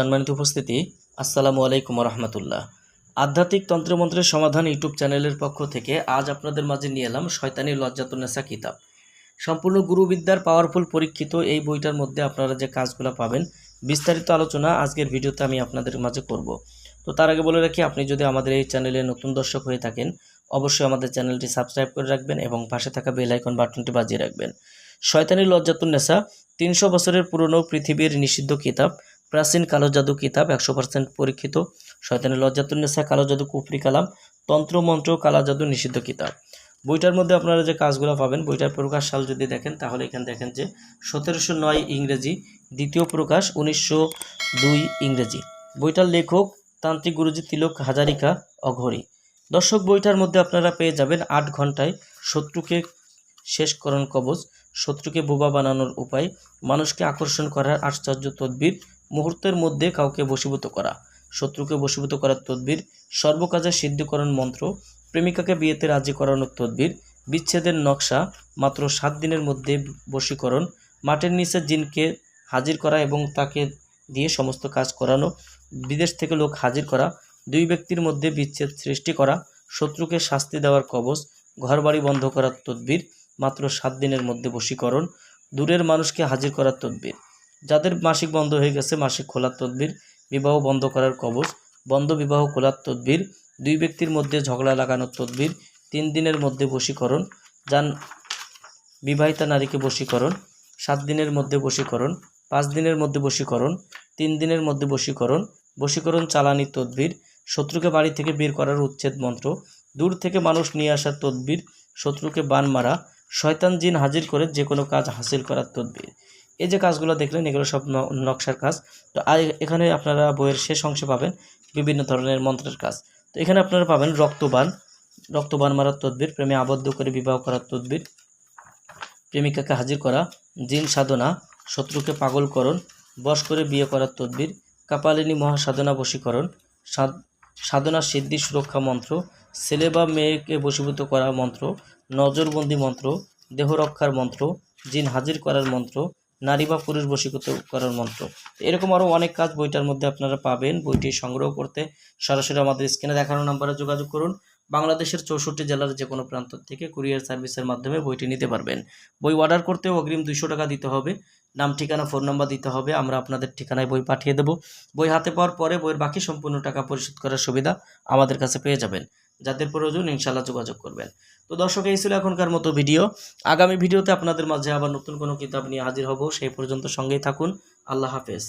সম্মানিত উপস্থিতি, আসসালামু আলাইকুম রহমতুল্লাহ আধ্যাত্মিক তন্ত্রমন্ত্রের সমাধান ইউটিউব চ্যানেলের পক্ষ থেকে আজ আপনাদের মাঝে নিয়ে এলাম শয়তানি লজ্জাতুন্নেসা কিতাব। সম্পূর্ণ গুরুবিদ্যার পাওয়ারফুল পরীক্ষিত এই বইটার মধ্যে আপনারা যে কাজগুলো পাবেন, বিস্তারিত আলোচনা আজকের ভিডিওতে আমি আপনাদের মাঝে করব। তো তার আগে বলে রাখি, আপনি যদি আমাদের এই চ্যানেলে নতুন দর্শক হয়ে থাকেন, অবশ্যই আমাদের চ্যানেলটি সাবস্ক্রাইব করে রাখবেন এবং পাশে থাকা বেল আইকন বাটনটি বাজিয়ে রাখবেন। শয়তানি লজ্জাতুন্নেসা তিনশো বছরের পুরনো পৃথিবীর নিষিদ্ধ কিতাব প্রাচীন কালো জাদু কিতাব একশো পার্সেন্ট পরীক্ষিত। শয়তানি লজ্জাতুন্নেসা কালো জাদু, কুফরি কালাম তন্ত্র মন্ত্র কালা জাদু নিষিদ্ধ কিতাব। বইটার মধ্যে আপনারা যে কাজগুলো পাবেন, বইটার প্রকাশ সাল যদি দেখেন, তাহলে এখানে দেখেন যে সতেরোশো নয় ইংরেজি, দ্বিতীয় প্রকাশ উনিশশো দুই ইংরেজি। বইটার লেখক তান্ত্রিক গুরুজি তিলক হাজারিকা অঘরি। দর্শক, বইটার মধ্যে আপনারা পেয়ে যাবেন আট ঘন্টায় শত্রুকে শেষকরণ কবচ, শত্রুকে বোবা বানানোর উপায়, মানুষকে আকর্ষণ করার আশ্চর্য তদ্বির মুহূর্তের মধ্যে কাউকে বশীভূত করা। শত্রুকে বশীভূত করার তদ্বির সর্বকাজে সিদ্ধকরণ মন্ত্র, প্রেমিকাকে বিয়েতে রাজি করানোর তদ্বির, বিচ্ছেদের নকশা, মাত্র সাত দিনের মধ্যে বশীকরণ মাটির নিচে জিনকে হাজির করা এবং তাকে দিয়ে সমস্ত কাজ করানো, বিদেশ থেকে লোক হাজির করা, দুই ব্যক্তির মধ্যে বিচ্ছেদ সৃষ্টি করা, শত্রুকে শাস্তি দেওয়ার কবচ, ঘরবাড়ি বন্ধ করার তদ্বির, মাত্র সাত দিনের মধ্যে বশীকরণ, দূরের মানুষকে হাজির করার তদ্বির। যাদের মাসিক বন্ধ হয়ে গেছে, মাসিক খোলার তদ্বির, বিবাহ বন্ধ করার কবচ, বন্ধ বিবাহ খোলার তদ্বির, দুই ব্যক্তির মধ্যে ঝগড়া লাগানোর তদ্বির, তিন দিনের মধ্যে বশীকরণ, যান বিবাহিতা নারীকে বশীকরণ, সাত দিনের মধ্যে বশীকরণ, পাঁচ দিনের মধ্যে বশীকরণ, তিন দিনের মধ্যে বশীকরণ বশীকরণ চালানি তদ্বির, শত্রুকে বাড়ি থেকে বের করার উচ্ছেদ মন্ত্র, দূর থেকে মানুষ নিয়ে আসার তদ্বির, শত্রুকে বান মারা, শয়তান জিন হাজির করে যে কোনো কাজ হাসিল করার তদ্বির। এই যে কাজগুলো দেখলেন, এগুলো সব নকশার কাজ। তো আর এখানে আপনারা বইয়ের শেষ অংশে পাবেন বিভিন্ন ধরনের মন্ত্রের কাজ। তো এখানে আপনারা পাবেন রক্তবান রক্তবান মারার তদ্বির, প্রেমে আবদ্ধ করে বিবাহ করার তদ্বির, প্রেমিকাকে হাজির করা, জিন সাধনা, শত্রুকে পাগলকরণ, বশ করে বিয়ে করার তদ্বির, কাপালিনী মহাসাধনা বশীকরণ, সাধ- সাধনা সিদ্ধি সুরক্ষা মন্ত্র, ছেলে বা মেয়েকে বশীভূত করা মন্ত্র, নজরবন্দি মন্ত্র, দেহ রক্ষার মন্ত্র, জিন হাজির করার মন্ত্র নারী বা পুরুষ বশীভূত করার মন্ত্র। এরকম আরও অনেক কাজ বইটার মধ্যে আপনারা পাবেন। বইটি সংগ্রহ করতে সরাসরি আমাদের স্ক্রিনে দেখানো নাম্বারে যোগাযোগ করুন। বাংলাদেশের চৌষট্টি জেলার যে কোনো প্রান্ত থেকে কুরিয়ার সার্ভিসের মাধ্যমে বইটি নিতে পারবেন। বই অর্ডার করতেও অগ্রিম দুইশো টাকা দিতে হবে। নাম, ঠিকানা, ফোন নাম্বার দিতে হবে। আমরা আপনাদের ঠিকানায় বই পাঠিয়ে দেবো। বই হাতে পাওয়ার পরে বইয়ের বাকি সম্পূর্ণ টাকা পরিশোধ করার সুবিধা আমাদের কাছে পেয়ে যাবেন। যাদের প্রয়োজন ইনশাল্লাহ যোগাযোগ করবেন। তো দর্শক, এই ছিল এখনকার মতো ভিডিও। আগামী ভিডিওতে আপনাদের মাঝে আবার নতুন কোনো কিতাব নিয়ে হাজির হব। সেই পর্যন্ত সঙ্গেই থাকুন। আল্লাহ হাফেজ।